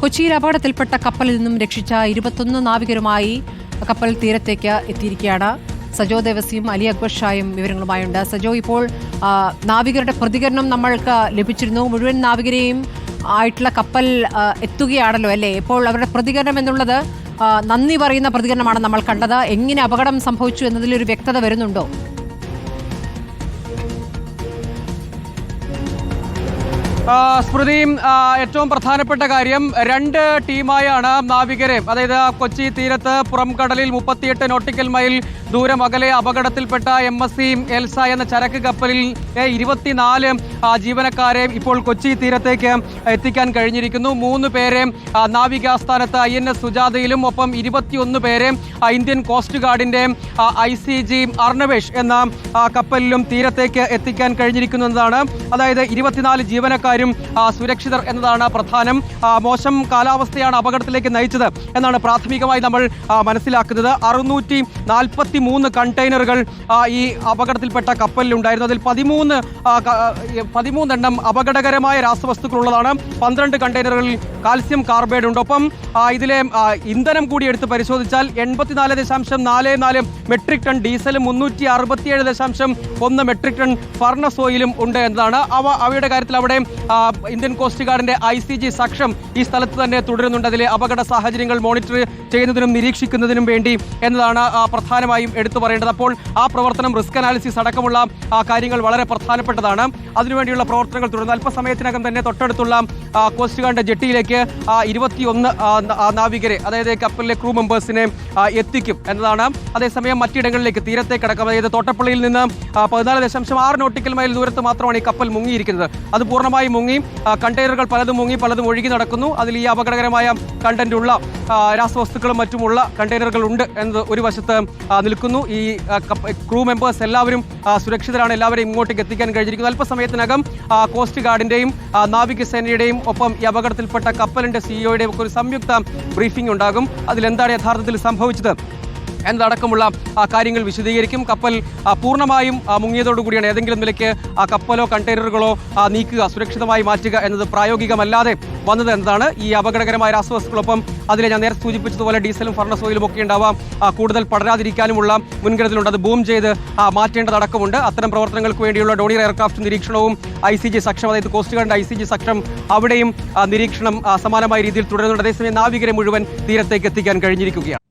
കൊച്ചിയിൽ അപകടത്തിൽപ്പെട്ട കപ്പലിൽ നിന്നും രക്ഷിച്ച ഇരുപത്തൊന്ന് നാവികരുമായി കപ്പൽ തീരത്തേക്ക് എത്തിയിരിക്കുകയാണ്. സജോ ദേവസിയും അലി അക്ബർ ഷായും വിവരങ്ങളുമായുണ്ട്. സജോ ഇപ്പോൾ നാവികരുടെ പ്രതികരണം നമ്മൾക്ക് ലഭിച്ചിരുന്നു. മുഴുവൻ നാവികരെയും ആയിട്ടുള്ള കപ്പൽ എത്തുകയാണല്ലോ അല്ലേ? ഇപ്പോൾ അവരുടെ പ്രതികരണം എന്നുള്ളത് നന്ദി പറയുന്ന പ്രതികരണമാണ് നമ്മൾ കണ്ടത്. എങ്ങനെ അപകടം സംഭവിച്ചു എന്നതിലൊരു വ്യക്തത വരുന്നുണ്ടോ? സ്മൃതിയും ഏറ്റവും പ്രധാനപ്പെട്ട കാര്യം രണ്ട് ടീമായാണ് നാവികരെ അതായത് കൊച്ചി തീരത്ത് പുറംകടലിൽ മുപ്പത്തിയെട്ട് നോട്ടിക്കൽ മൈൽ ദൂരം അകലെ അപകടത്തിൽപ്പെട്ട എം എസ് സി എൽസ എന്ന ചരക്ക് കപ്പലിൽ ഇരുപത്തിനാല് ജീവനക്കാരെ ഇപ്പോൾ കൊച്ചി തീരത്തേക്ക് എത്തിക്കാൻ കഴിഞ്ഞിരിക്കുന്നു. മൂന്ന് പേരെ നാവികാസ്ഥാനത്ത് ഐ എൻ എസ് സുജാതയിലും ഒപ്പം ഇരുപത്തിയൊന്ന് പേരെ ഇന്ത്യൻ കോസ്റ്റ് ഗാർഡിന്റെ ഐ സി ജി അർണവേഷ് എന്ന കപ്പലിലും തീരത്തേക്ക് എത്തിക്കാൻ കഴിഞ്ഞിരിക്കുന്നു അതായത് ഇരുപത്തിനാല് ജീവനക്കാരും ആ, സുരക്ഷിതർ എന്നതാണ് പ്രധാനം. മോശം കാലാവസ്ഥയാണ് അപകടത്തിലേക്ക് നയിച്ചത് എന്നാണ് പ്രാഥമികമായി നമ്മൾ മനസ്സിലാക്കുന്നത്. അറുന്നൂറ്റി നാൽപ്പത്തി മൂന്ന് കണ്ടെയ്നറുകൾ ഈ അപകടത്തിൽപ്പെട്ട കപ്പലിലുണ്ടായിരുന്നു. അതിൽ പതിമൂന്ന് പതിമൂന്നെണ്ണം അപകടകരമായ രാസവസ്തുക്കളുള്ളതാണ്. പന്ത്രണ്ട് കണ്ടെയ്നറുകളിൽ കാൽസ്യം കാർബൈഡ് ഉണ്ട്. ഒപ്പം ഇതിലെ ഇന്ധനം കൂടി എടുത്ത് പരിശോധിച്ചാൽ എൺപത്തിനാല് ദശാംശം നാല് നാല് മെട്രിക് ടൺ ഡീസലും മുന്നൂറ്റി അറുപത്തിയേഴ് ദശാംശം ഒന്ന് മെട്രിക് ടൺ ഫർണസ് ഓയിലും ഉണ്ട് എന്നതാണ്. അവ അവയുടെ കാര്യത്തിൽ അവിടെ ഇന്ത്യൻ കോസ്റ്റ് ഗാർഡിന്റെ ഐ സി ജി സക്ഷം ഈ സ്ഥലത്ത് തന്നെ തുടരുന്നുണ്ട്. അതിലെ അപകട സാഹചര്യങ്ങൾ മോണിറ്റർ ചെയ്യുന്നതിനും നിരീക്ഷിക്കുന്നതിനും വേണ്ടി എന്നതാണ് പ്രധാനമായും എടുത്തു പറയേണ്ടത്. അപ്പോൾ ആ പ്രവർത്തനം റിസ്ക് അനാലിസിസ് അടക്കമുള്ള കാര്യങ്ങൾ വളരെ പ്രധാനപ്പെട്ടതാണ്. അതിനുവേണ്ടിയുള്ള പ്രവർത്തനങ്ങൾ തുടരുന്നു. അല്പസമയത്തിനകം തന്നെ തൊട്ടടുത്തുള്ള കോസ്റ്റ് ഗാർഡിന്റെ ജെട്ടിയിലേക്ക് ഇരുപത്തിയൊന്ന് നാവികരെ അതായത് കപ്പലിലെ ക്രൂ മെമ്പേഴ്സിനെ എത്തിക്കും എന്നതാണ്. അതേസമയം മറ്റിടങ്ങളിലേക്ക് തീരത്തെ അടക്കം അതായത് തോട്ടപ്പള്ളിയിൽ നിന്ന് പതിനാല് ദശാംശം ആറ് നോട്ടിക്കൽ മൈൽ ദൂരത്ത് മാത്രമാണ് ഈ കപ്പൽ മുങ്ങിയിരിക്കുന്നത്. അത് പൂർണമായും മുങ്ങി കണ്ടെയ്നറുകൾ പലതും മുങ്ങി പലതും ഒഴുകി നടക്കുന്നു. അതിൽ ഈ അപകടകരമായ കണ്ടന്റ് ഉള്ള ആ, രാസവസ്തുക്കളും മറ്റുമുള്ള കണ്ടെയ്നറുകൾ ഉണ്ട് എന്നത് ഒരു വശത്ത് നിൽക്കുന്നു. ഈ ക്രൂ മെമ്പേഴ്സ് എല്ലാവരും സുരക്ഷിതരാണ്. എല്ലാവരെയും ഇങ്ങോട്ടേക്ക് എത്തിക്കാൻ കഴിഞ്ഞിരിക്കുന്നു. അല്പസമയത്തിനകം കോസ്റ്റ് ഗാർഡിന്റെയും നാവിക നാവികസേനയുടെയും ഒപ്പം ഈ അപകടത്തിൽപ്പെട്ട കപ്പലിന്റെ സിഇഒയുടെ ഒക്കെ ഒരു സംയുക്ത ബ്രീഫിംഗ് ഉണ്ടാകും. അതിലെന്താണ് യഥാർത്ഥത്തിൽ സംഭവിച്ചത്? എന്നതടക്കമുള്ള കാര്യങ്ങൾ വിശദീകരിക്കും. കപ്പൽ പൂർണമായും മുങ്ങിയതോടുകൂടിയാണ് ഏതെങ്കിലും നിലയ്ക്ക് കപ്പലോ കണ്ടെയ്നറുകളോ നീക്കുക സുരക്ഷിതമായി മാറ്റുക എന്നത് പ്രായോഗികമല്ലാതെ വന്നത് എന്നതാണ് ഈ അപകടകരമായ രാസവസ്തുക്കളൊപ്പം. അതിലെ ഞാൻ നേരത്തെ സൂചിപ്പിച്ചതുപോലെ ഡീസലും ഫർണസ് ഓയിലും ഒക്കെ ഉണ്ടാവാം കൂടുതൽ പടരാതിരിക്കാനുമുള്ള മുൻകരുതലുണ്ട്. അത് ബൂം ചെയ്ത് മാറ്റേണ്ടതടക്കമുണ്ട്. അത്തരം പ്രവർത്തനങ്ങൾക്ക് വേണ്ടിയുള്ള ഡോണിയർ എയർക്രാഫ്റ്റ് നിരീക്ഷണവും ഐ സി ജി സക്ഷം അതായത് coast guard I C G Saksham അവിടെയും നിരീക്ഷണം സമാനമായ രീതിയിൽ തുടരുന്നുണ്ട്. അതേസമയം നാവികരെ മുഴുവൻ തീരത്തേക്ക് എത്തിക്കാൻ കഴിഞ്ഞിരിക്കുകയാണ്.